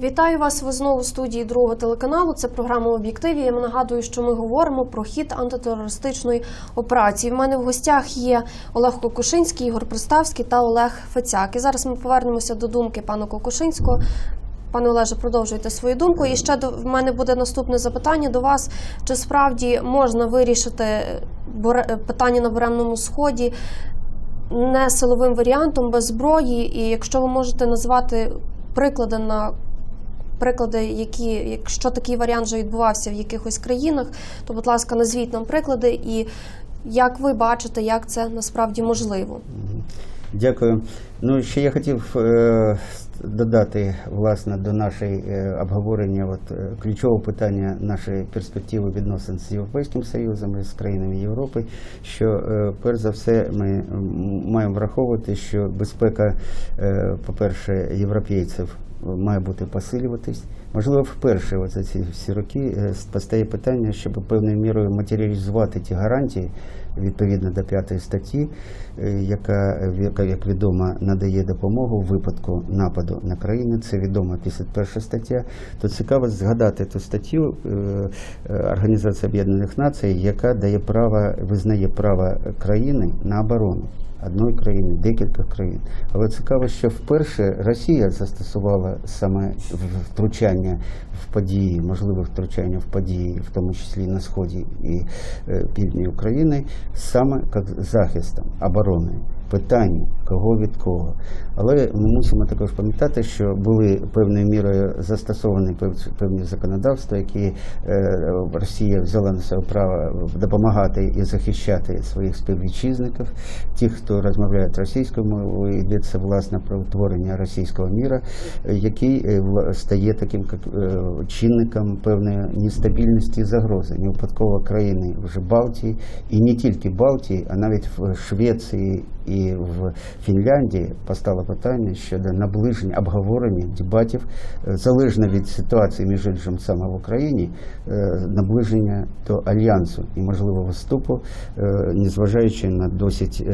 Вітаю вас. Ви знову в студії другого телеканалу. Це програма об'єктиві. Я нагадую, що ми говоримо про хід антитерористичної операції. У мене в гостях є Олег Кокушинський, Ігор Приставський та Олег Фецяк. І зараз ми повернемося до думки пана Кокушинського. Пане Олеже, продовжуйте свою думку. І ще до в мене буде наступне запитання до вас: чи справді можна вирішити боре- питання на буремному сході не силовим варіантом без зброї? І якщо ви можете назвати приклади на приклади, які, якщо такий варіант вже відбувався в якихось країнах, то, будь ласка, назвіть нам приклади і як ви бачите, як це насправді можливо. Дякую. Ну, ще я хотів е, додати власне до нашої е, обговорення от, е, ключового питання нашої перспективи відносин з Європейським Союзом і з країнами Європи, що е, перш за все ми маємо враховувати, що безпека, е, по-перше, європейців має бути посилюватись. Можливо, вперше за ці всі роки е, постає питання, щоб певною мірою матеріалізувати ті гарантії відповідно до п'ятої статті, е, яка, яка, як відомо, надає допомогу в випадку нападу на країну. Це відома 51 стаття. То цікаво згадати ту статтю е, Організації Об'єднаних Націй, яка дає право, визнає право країни на оборону одної країни, декілька країн. Але цікаво, що вперше Росія застосувала саме втручання в події, можливе втручання в події, в тому числі на сході і е, півдні України, саме як захистом оборони. Питання кого від кого. Але ми мусимо також пам'ятати, що були певною мірою застосовані певні законодавства, які е, Росія взяла на себе право допомагати і захищати своїх співвітчизників, тих, хто розмовляє російською мовою, йдеться власне про утворення російського міра, який е, стає таким е, чинником певної нестабільності і загрози. Не країни вже Балтії, і не тільки Балтії, а навіть в Швеції і в Фінляндії постало питання щодо наближення обговорення дебатів е, залежно від ситуації між іншим саме в Україні, е, наближення до альянсу і можливого вступу, е, незважаючи на досить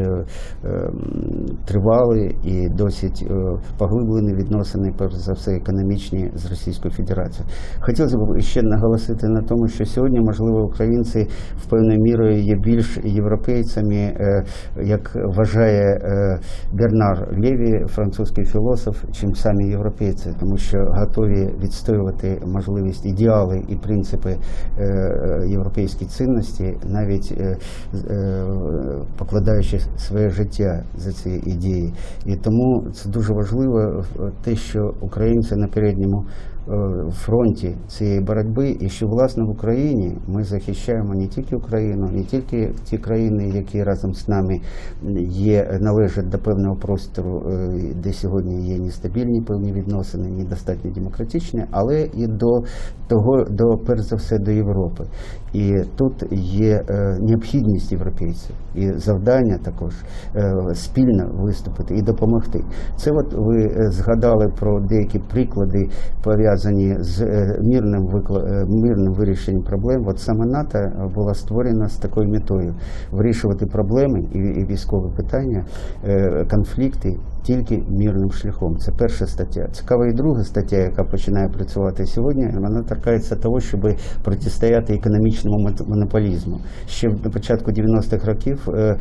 тривалі і досить поглиблені відносини, перш за все, економічні з Російською Федерацією. Хотілося б ще наголосити на тому, що сьогодні, можливо, українці в певною мірою є більш європейцями, як вважає е, Бернар Леві, французький філософ, чим самі європейці, тому що готові відстоювати можливість ідеали і принципи е, європейської цінності, навіть е, покладаючи своє життя за ці ідеї. І тому це дуже важливо те, що українці на передньому фронті цієї боротьби, і що власне в Україні ми захищаємо не тільки Україну, не тільки ті країни, які разом з нами є, належать до певного простору, е, де сьогодні є нестабільні певні відносини, недостатньо демократичні, але і до того, до перш за все до Європи. І тут є е, необхідність європейців і завдання також е, спільно виступити і допомогти. Це от ви е, згадали про деякі приклади пов'язані з е, мирним е, мирним вирішенням проблем. От саме НАТО була створена з такою метою вирішувати проблеми і, і військові питання, е, конфлікти тільки мирним шляхом. Це перша стаття. Цікава і друга стаття, яка починає працювати сьогодні. Вона торкається того, щоб протистояти економічному монополізму. Ще на початку 90-х років е, е,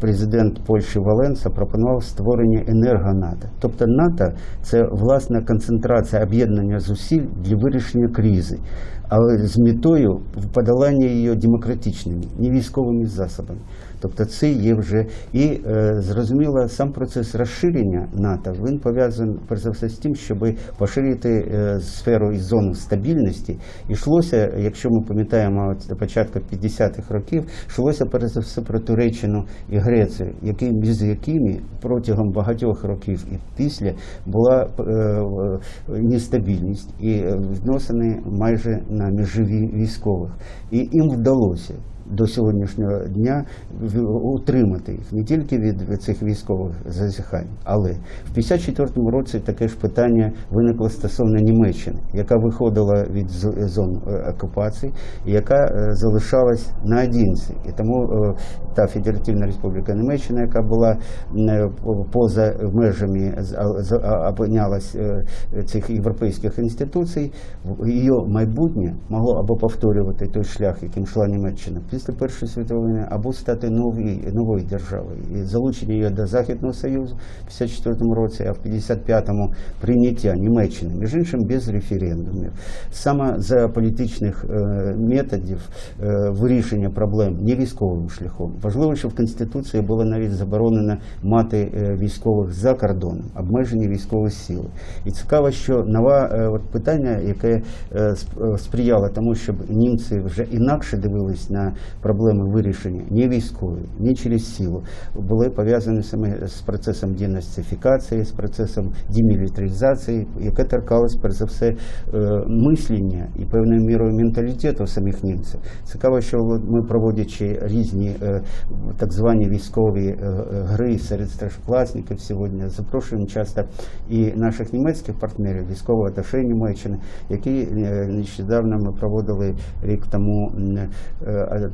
президент Польщі Валенса пропонував створення енергонато. Тобто НАТО це власна концентрація об'єднання зусиль для вирішення кризи, але з метою подолання її демократичними, не військовими засобами. Тобто це є вже і е, зрозуміло, сам процес розширення НАТО він пов'язаний перш за все з тим, щоб поширити е, сферу і зону стабільності. І йшлося, якщо ми пам'ятаємо початку 50-х років, йшлося перш за все про Туреччину і Грецію, які між якими протягом багатьох років і після була е, нестабільність і е, відносини майже на межі військових. І їм вдалося до сьогоднішнього дня утримати їх не тільки від цих військових зазіхань, але в 54-му році таке ж питання виникло стосовно Німеччини, яка виходила від зон е, окупації, яка е, залишалась наодинці. І тому е, та Федеративна Республіка Німеччина, яка була поза межами опинялась цих європейських інституцій, її майбутнє могло або повторювати той шлях, яким йшла Німеччина після Першої світової або стати новою, новою державою. І залучення її до Західного Союзу в 54-му році, а в 55-му прийняття Німеччини, між іншим без референдумів. Саме за політичних е, методів е, вирішення проблем не військовим шляхом. Важливо, що в Конституції було навіть заборонено мати е, військових за кордоном, обмежені військові сили. І цікаво, що нове е, от питання, яке сприяло тому, щоб німці вже інакше дивились на проблеми вирішення не військові, не через силу, були пов'язані саме з процесом денацифікації, з процесом демілітаризації, яке торкалось перш за все е, мислення і певною мірою менталітету самих німців. Цікаво, що ми проводячи різні е, так звані військові е, гри серед старшокласників сьогодні, запрошуємо часто і наших німецьких партнерів, військового аташе Німеччини, які нещодавно ми проводили рік тому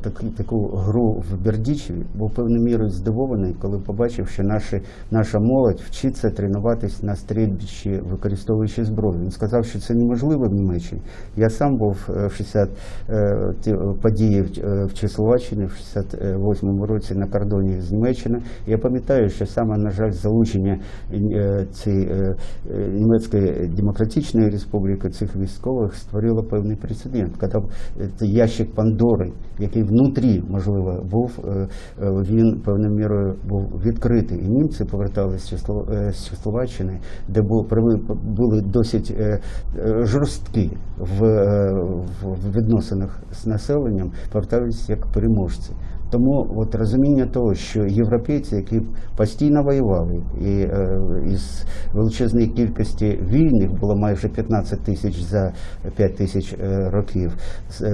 е, таку, гру в Бердічеві, був певною мірою здивований, коли побачив, що наші, наша молодь вчиться тренуватись на стрільбищі, використовуючи зброю. Він сказав, що це неможливо в Німеччині. Я сам був е, в 60 е, події в, е, в Чехословаччині в 68 році на кордоні з Німеччиною. Я пам'ятаю, що саме, на жаль, залучення цієї німецької демократичної республіки цих військових створило певний прецедент. Коли ящик Пандори, який внутрі, можливо, був, е, е, він певною мірою був відкритий. І німці поверталися з е, з Чехословаччини, де були, досить жорсткі в, е, в- в відносинах з населенням, поверталися як переможці. Тому от розуміння того, що європейці, які постійно воювали, і е, із величезної кількості вільних було майже 15 тисяч за 5 тисяч е, років,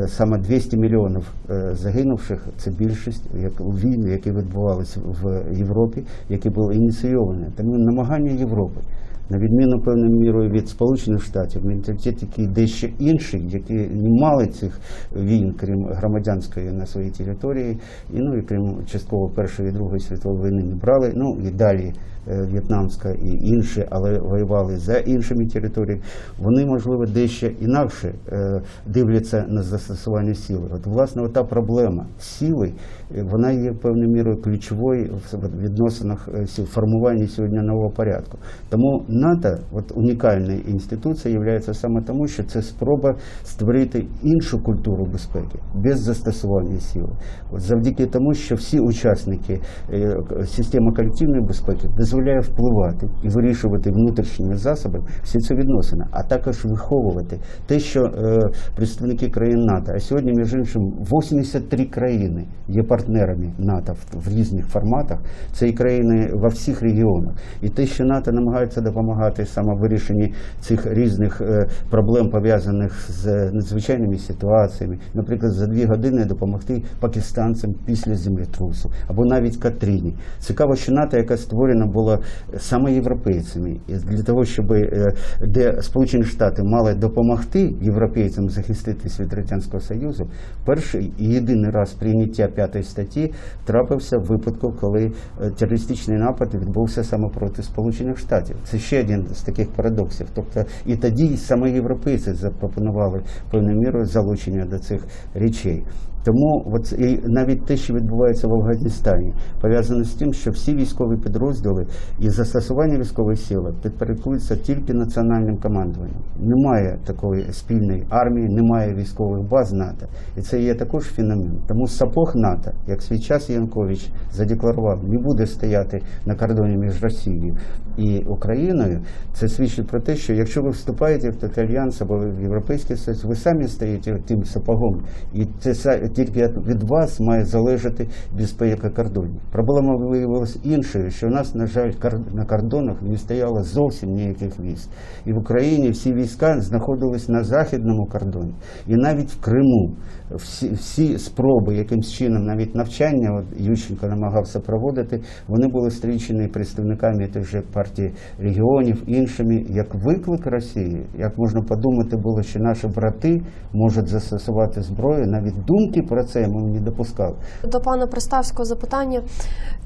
саме 200 мільйонів загинувших це більшість як у війни, які відбувалися в Європі, які були ініційовані. Тому намагання Європи на відміну певною мірою від Сполучених Штатів, менталітет, який дещо інший, які не мали цих війн, крім громадянської на своїй території, і ну і крім частково Першої і Другої світової війни не брали. Ну і далі В'єтнамська і інші, але воювали за іншими територіями. Вони, можливо, дещо інакше е, дивляться на застосування сили. От власне та проблема сили, е, вона є певною мірою ключовою в відносинах е, сіл, формуванні сьогодні нового порядку. Тому НАТО, от унікальна інституція, є саме тому, що це спроба створити іншу культуру безпеки без застосування сили. От завдяки тому, що всі учасники е, системи колективної безпеки дозволяє впливати і вирішувати внутрішніми засобами всі ці відносини, а також виховувати те, що е, представники країн НАТО, а сьогодні, між іншим, 83 країни є партнерами НАТО в, в різних форматах. Це і країни во всіх регіонах. І те, що НАТО намагається допомагати саме вирішенні цих різних е, проблем, пов'язаних з надзвичайними ситуаціями, наприклад, за дві години допомогти пакистанцям після землетрусу або навіть Катріні. Цікаво, що НАТО, яка створена була саме європейцями, для того, щоб е, де Сполучені Штати мали допомогти європейцям захиститись від радянського союзу, перший і єдиний раз прийняття п'ятої статті трапився в випадку, коли е, терористичний напад відбувся саме проти Сполучених Штатів. Це ще один з таких парадоксів. Тобто і тоді саме європейці запропонували певною мірою залучення до цих речей. Тому от і навіть те, що відбувається в Афганістані, пов'язано з тим, що всі військові підрозділи і застосування військової сили підпорядкуються тільки національним командуванням. Немає такої спільної армії, немає військових баз НАТО, і це є також феномен. Тому сапог НАТО, як свій час Янкович задекларував, не буде стояти на кордоні між Росією і Україною. Це свідчить про те, що якщо ви вступаєте в альянс або в Європейський Союз, ви самі стаєте тим сапогом, і це тільки від вас має залежати безпека кордонів. Проблема виявилася іншою, що у нас, на жаль, на кордонах не стояло зовсім ніяких військ. І в Україні всі війська знаходились на західному кордоні. І навіть в Криму всі, всі спроби якимсь чином, навіть навчання, от Ющенко намагався проводити, вони були зустрічені представниками тих же партій регіонів, іншими, як виклик Росії. Як можна подумати було, що наші брати можуть застосувати зброю, навіть думки про це ми не допускали. До пана Приставського запитання.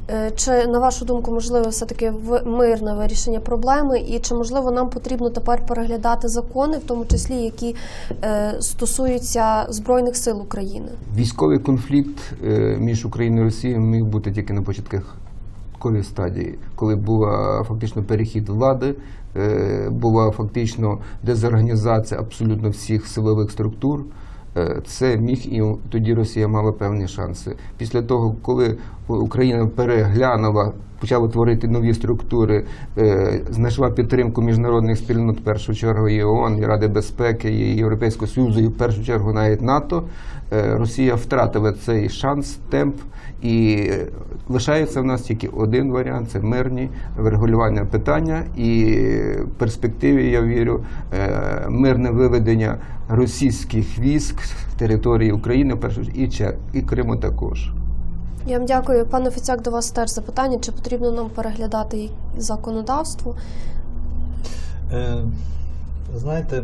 Е, Чи на вашу думку можливо все таки мирне вирішення проблеми, і чи можливо нам потрібно тепер переглядати закони, в тому числі які е, стосуються збройних сил України? Військовий конфлікт е, між Україною і Росією міг бути тільки на початковій стадії, коли був фактично перехід влади, була фактично дезорганізація абсолютно всіх силових структур. Е, Це міг і тоді Росія мала певні шанси. Після того, коли Україна переглянула, почала творити нові структури, е, знайшла підтримку міжнародних спільнот, в першу чергу і ООН, і Ради безпеки, і Європейського Союзу, і в першу чергу навіть НАТО, е, Росія втратила цей шанс, темп, і е, лишається в нас тільки один варіант це мирні врегулювання питання, і в перспективі я вірю мирне виведення російських військ з території України, в першу і Криму також. Я вам дякую, пане Фіцяк, до вас теж запитання. Чи потрібно нам переглядати законодавство? Е, знаєте,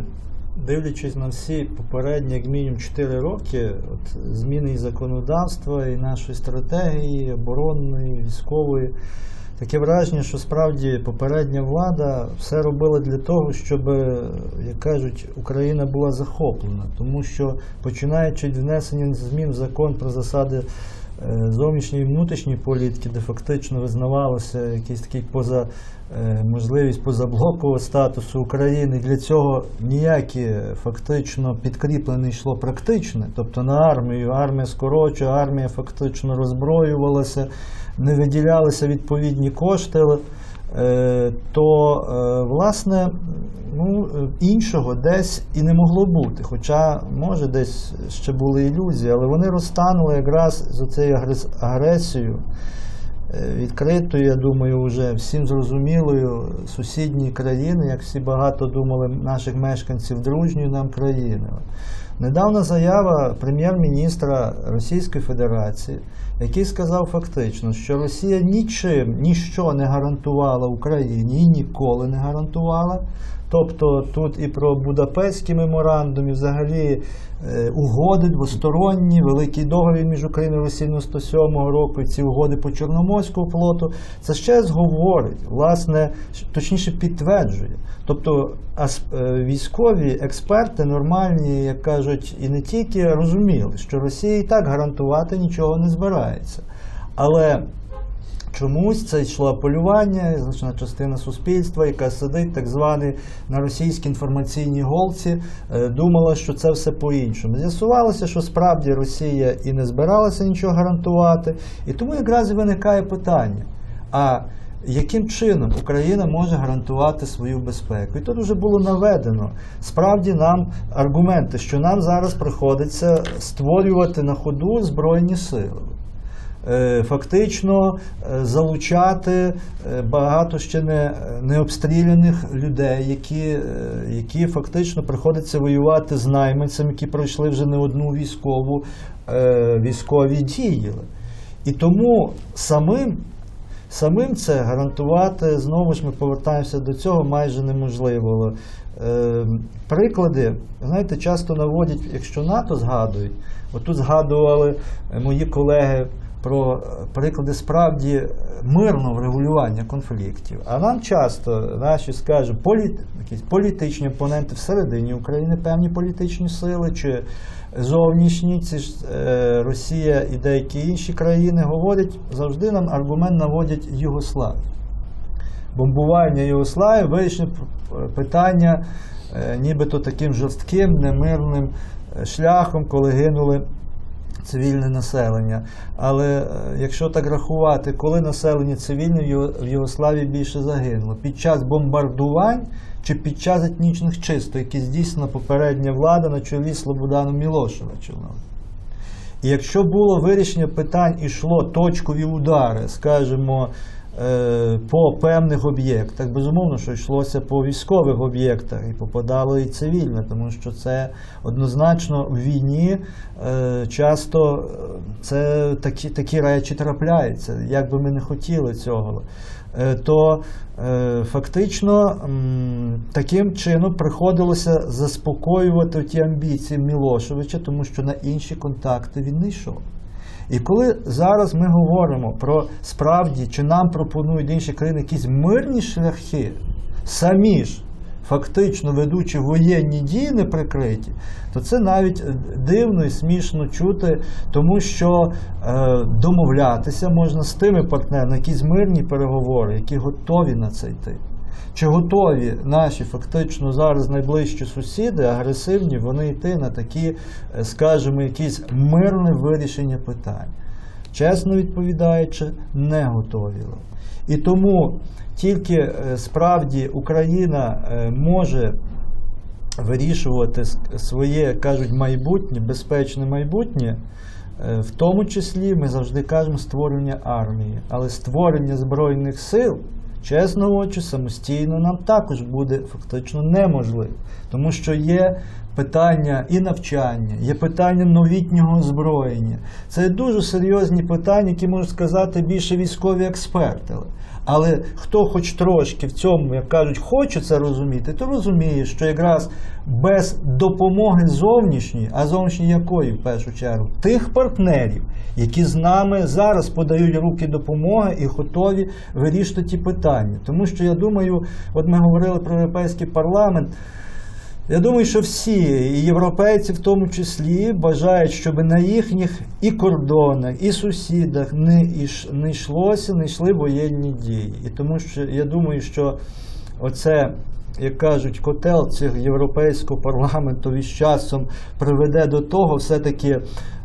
дивлячись на всі попередні, як мінімум 4 роки, от, зміни і законодавства, і нашої стратегії, оборонної, військової, таке враження, що справді попередня влада все робила для того, щоб, як кажуть, Україна була захоплена. Тому що починаючи від внесення змін в закон про засади е, зовнішньої і внутрішньої політики, де фактично визнавалося якийсь такий поза е, можливість позаблокового статусу України. Для цього ніякі фактично підкріплене йшло практичне, тобто на армію, армія скорочує, армія фактично роззброювалася, не виділялися відповідні кошти. Е, То е, власне ну, іншого десь і не могло бути. Хоча, може, десь ще були ілюзії, але вони розтанули якраз з цією агресією е, відкритою, я думаю, вже всім зрозумілою сусідньої країни, як всі багато думали наших мешканців дружньої нам країни. Недавна заява прем'єр-міністра Російської Федерації, який сказав фактично, що Росія нічим ніщо не гарантувала Україні і ніколи не гарантувала. Тобто тут і про Будапештський меморандум, і взагалі е, угоди двосторонні, великий договір між Україною Росією 107 року, і ці угоди по Чорноморському флоту, це ще раз говорить, власне, точніше підтверджує. Тобто е, військові експерти нормальні, як кажуть, і не тільки розуміли, що Росія і так гарантувати нічого не збирається. Але Чомусь це йшло апелювання, значна частина суспільства, яка сидить так званий на російській інформаційній голці, е, думала, що це все по-іншому. З'ясувалося, що справді Росія і не збиралася нічого гарантувати. І тому якраз виникає питання: а яким чином Україна може гарантувати свою безпеку? І тут вже було наведено справді нам аргументи, що нам зараз приходиться створювати на ходу збройні сили. Е, Фактично е, залучати е, багато ще не, не обстріляних людей, які, які фактично приходиться воювати з найманцями, які пройшли вже не одну військову військові дії. І тому самим, самим це гарантувати, знову ж ми повертаємося до цього, майже неможливо. Е, Приклади, знаєте, часто наводять, якщо НАТО згадують, отут згадували мої колеги про е, приклади справді мирного врегулювання конфліктів. А нам часто наші, скажімо, полі... якісь політичні опоненти всередині України, певні політичні сили чи зовнішні, ці ж е, Росія і деякі інші країни говорять, завжди нам аргумент наводять Югославію. Бомбування Югославії вирішення питання е, нібито таким жорстким, немирним е, шляхом, коли гинули цивільне населення. Але е, якщо так рахувати, коли населення цивільне в Єгославії більше загинуло? Під час бомбардувань чи під час етнічних чисток, які здійснила попередня влада на чолі Слободану Мілошевичем? І якщо було вирішення питань, ішло точкові удари, скажімо, по певних об'єктах, безумовно, що йшлося по військових об'єктах і попадало і цивільне, тому що це однозначно в війні е, часто е, це такі, такі речі трапляються, як би ми не хотіли цього. Е, То е, фактично таким чином приходилося заспокоювати ті амбіції Мілошевича, тому що на інші контакти він не йшов. І коли зараз ми говоримо про справді, чи нам пропонують інші країни якісь мирні шляхи, самі ж фактично ведучи воєнні дії неприкриті, то це навіть дивно і смішно чути, тому що е, домовлятися можна з тими партнерами, якісь мирні переговори, які готові на це йти. Чи готові наші фактично зараз найближчі сусіди, агресивні, вони йти на такі, е, скажімо, якісь мирне вирішення питань? Чесно відповідаючи, не готові. І тому тільки е, справді Україна е, може вирішувати своє, кажуть, майбутнє, безпечне майбутнє, в тому числі ми завжди кажемо створення армії, але створення збройних сил. Чесно очі, самостійно нам також буде фактично неможливо, тому що є питання і навчання, є питання новітнього озброєння. Це дуже серйозні питання, які можуть сказати більше військові експерти. Але хто хоч трошки в цьому, як кажуть, хоче це розуміти, то розуміє, що якраз без допомоги зовнішньої, а зовнішньої якої в першу чергу, тих партнерів, які з нами зараз подають руки допомоги і готові вирішити ті питання. Тому що я думаю, от ми говорили про європейський парламент. Я думаю, що всі і європейці, в тому числі, бажають, щоб на їхніх і кордонах, і сусідах не, іш, не йшлося, не йшли воєнні дії. І тому що я думаю, що оце, як кажуть, котел цих європейського парламенту із часом приведе до того, все-таки.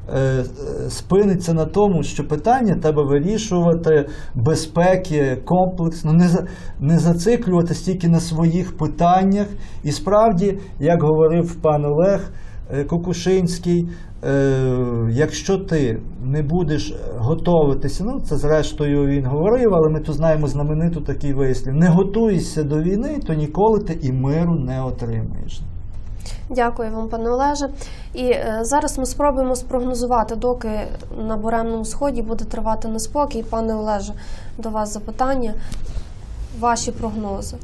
Е, Спиниться на тому, що питання треба вирішувати безпеки комплексно, не, за- не зациклювати стільки на своїх питаннях. І справді, як говорив пан Олег е, Кокушинський, е, якщо ти не будеш готуватися, ну це зрештою він говорив, але ми тут знаємо знамениту такий вислів: не готуйся до війни, то ніколи ти і миру не отримаєш. Дякую вам, пане Олеже. І е, зараз ми спробуємо спрогнозувати, доки на Буремному сході буде тривати неспокій. Пане Олеже, до вас запитання. Ваші прогнози.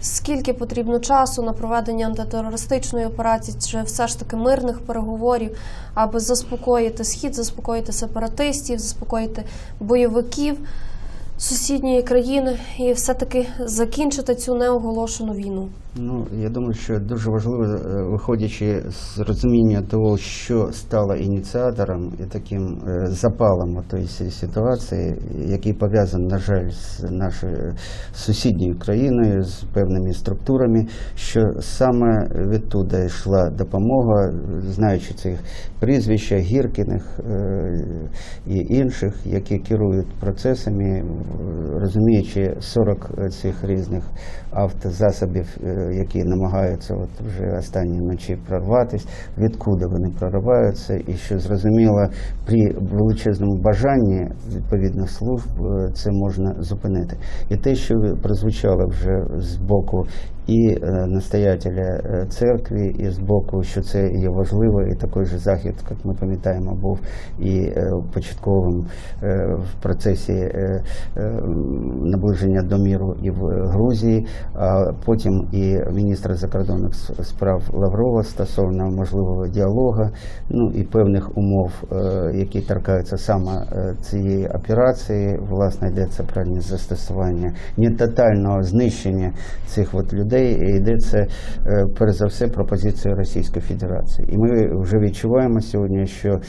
Скільки потрібно часу на проведення антитерористичної операції, чи все ж таки мирних переговорів, аби заспокоїти схід, заспокоїти сепаратистів, заспокоїти бойовиків сусідньої країни і все-таки закінчити цю неоголошену війну? Ну, я думаю, що дуже важливо, е, виходячи з розуміння того, що стало ініціатором і таким е, запалом тієї ситуації, який пов'язаний, на жаль, з нашою сусідньою країною, з певними структурами, що саме відтуди йшла допомога, знаючи цих прізвища Гіркіних е, і інших, які керують процесами, розуміючи 40 цих різних автозасобів, е, які намагаються от вже останні ночі прорватися, відкуди вони прориваються, і що зрозуміло, при величезному бажанні відповідних служб е, це можна зупинити. І те, що прозвучало вже з боку і е, настоятеля е, церкви, і з боку, що це є важливо, і такий же захід, як ми пам'ятаємо, був і е, початковим в процесі наближення до міру і в Грузії, а потім і міністра закордонних справ Лаврова стосовно можливого діалогу, ну і певних умов, які торкаються саме цієї операції, власне йдеться про застосування не тотального знищення цих от людей, і йдеться е, перш за все про позицію Російської Федерації. І ми вже відчуваємо сьогодні, що е,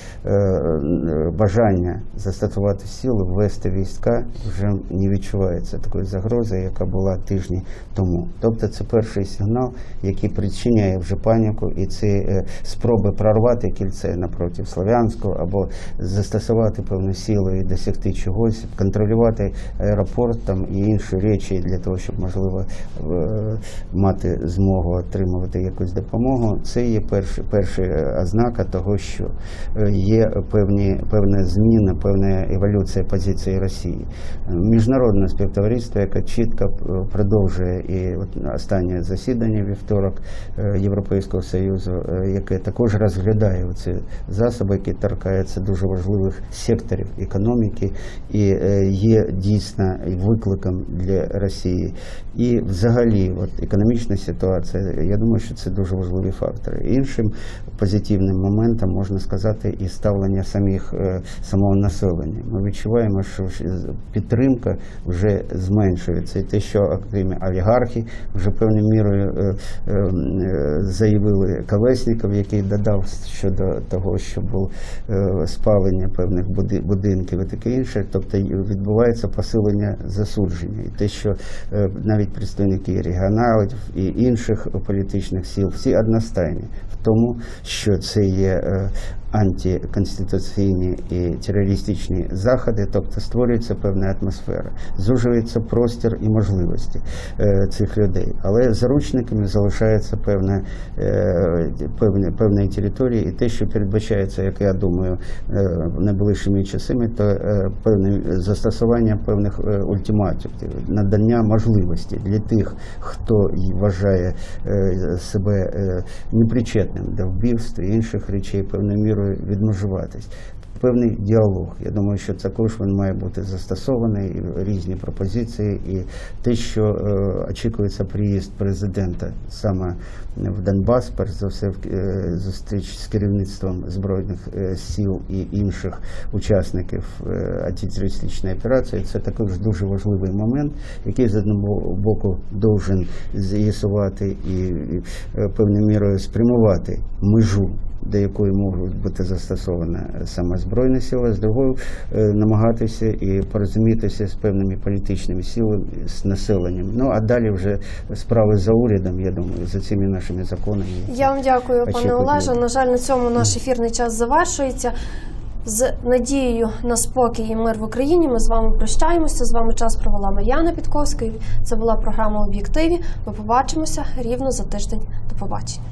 бажання застосувати силу, ввести війська вже не відчувається такої загрози, яка була тижні тому. Тобто це перший сигнал, який причиняє вже паніку, і ці е, спроби прорвати кільце напроти Слов'янського або застосувати певну силу і досягти чогось, контролювати аеропорт там і інші речі для того, щоб можливо е, мати змогу отримувати якусь допомогу, це є перша перша ознака того, що е, є певні певна зміна, певна еволюція позиції Росії. Міжнародне співтовариство, яке чітко е, продовжує і останнє засідання вівторок е, Європейського союзу, яке також розглядає ці засоби, які торкаються дуже важливих секторів економіки, і є дійсно викликом для Росії. І взагалі, от економічна ситуація, я думаю, що це дуже важливі фактори. Іншим позитивним моментом можна сказати і ставлення самих е, самого населення. Ми відчуваємо, що підтримка вже зменшується, і те, що окремі олігархи вже певною мірою е, е, заявили Колесніков, який додав щодо того, що було спалення певних будинків і таке інше. Тобто відбувається посилення засудження. І те, що навіть представники регіоналів і інших політичних сил всі одностайні. В тому, що це є е, антиконституційні і терористичні заходи, тобто створюється певна атмосфера, зужується простір і можливості е, цих людей. Але заручниками залишається певна, е, певна, певної території, і те, що передбачається, як я думаю, е, найближчими часами, то певне застосування певних ультиматумів, надання можливості для тих, хто вважає себе непричетним до вбивств і інших речей, певною мірою відмежуватись. Певний діалог. Я думаю, що також він має бути застосований, різні пропозиції, і те, що е, очікується приїзд президента саме в Донбас, перш за все, в е, зустріч з керівництвом збройних е, сил і інших учасників е, операції. Це також дуже важливий момент, який з одного боку должен з'ясувати і, і е, певною мірою спрямувати межу до якої можуть бути застосована саме збройні сили, з другою е, намагатися і порозумітися з певними політичними силами, з населенням. Ну а далі вже справи за урядом, я думаю, за цими нашими законами. Я вам дякую, пане. Олеже. На жаль, на цьому наш ефірний час завершується. З надією на спокій і мир в Україні ми з вами прощаємося. З вами час провела Мар'яна Підковська. Це була програма Об'єктиві. Ми побачимося рівно за тиждень. До побачення.